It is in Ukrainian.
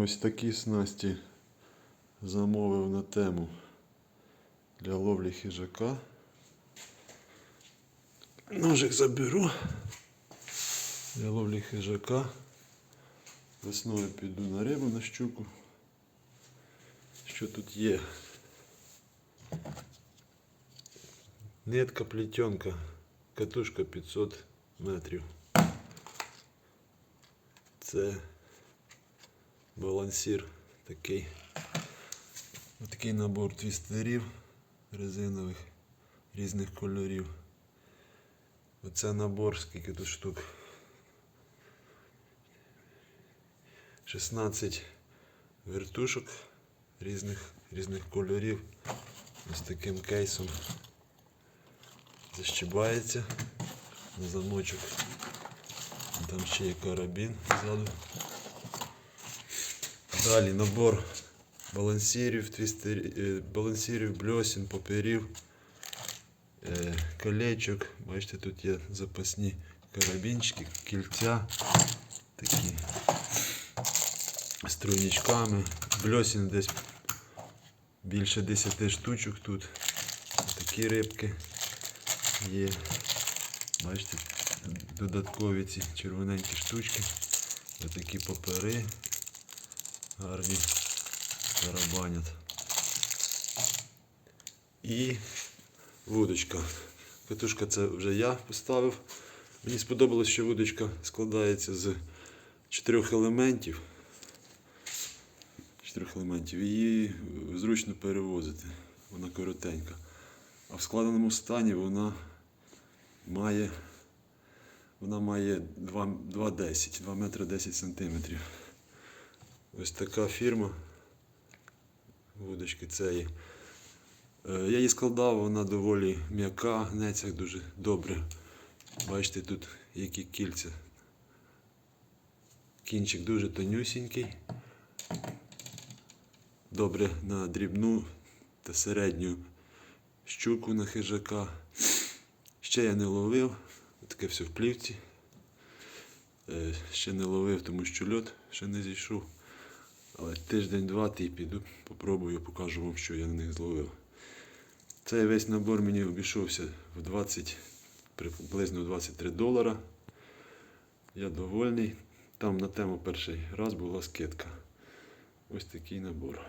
Ось такі снасті замовив на тему для ловлі хижака. Ножик заберу для ловлі хижака. Весною піду на рибу на щуку. Що тут є? Нитка, плетенка, катушка 500 метрів. Це балансір такий. Такий набор твістерів резинових різних кольорів. Оце набор, скільки тут штук. 16 вертушок різних, різних кольорів. Ось таким кейсом защибається на замочок. Там ще є карабін ззаду. Далі набор балансирів, твістер, е, балансирів, бльосін, паперів, е, колечок. Бачите, тут є запасні карабінчики, кільця такі з тройничками. Бльосін десь більше 10 штучок тут. Такі рибки є. Бачите, додаткові ці червоненькі штучки. Такі папери гарні тарабанять. І вудочка. Катушка це вже я поставив. Мені сподобалось, що вудочка складається з чотирьох елементів. Чотирьох елементів. Її зручно перевозити. Вона коротенька. А в складеному стані вона має вона має 2,10, 2 метри 10 сантиметрів. Ось така фірма вудочки цієї. Е, Я її складав, вона доволі м'яка, гнеться дуже добре. Бачите, тут які кільця. Кінчик дуже тонюсінький. Добре на дрібну та середню щуку на хижака. Ще я не ловив, таке все в плівці. Е, Ще не ловив, тому що льот ще не зійшов. Але тиждень-два ті піду, попробую, покажу вам, що я на них зловив. Цей весь набор мені обійшовся в 20, приблизно 23 долара. Я довольний. Там на тему перший раз була скидка. Ось такий набор.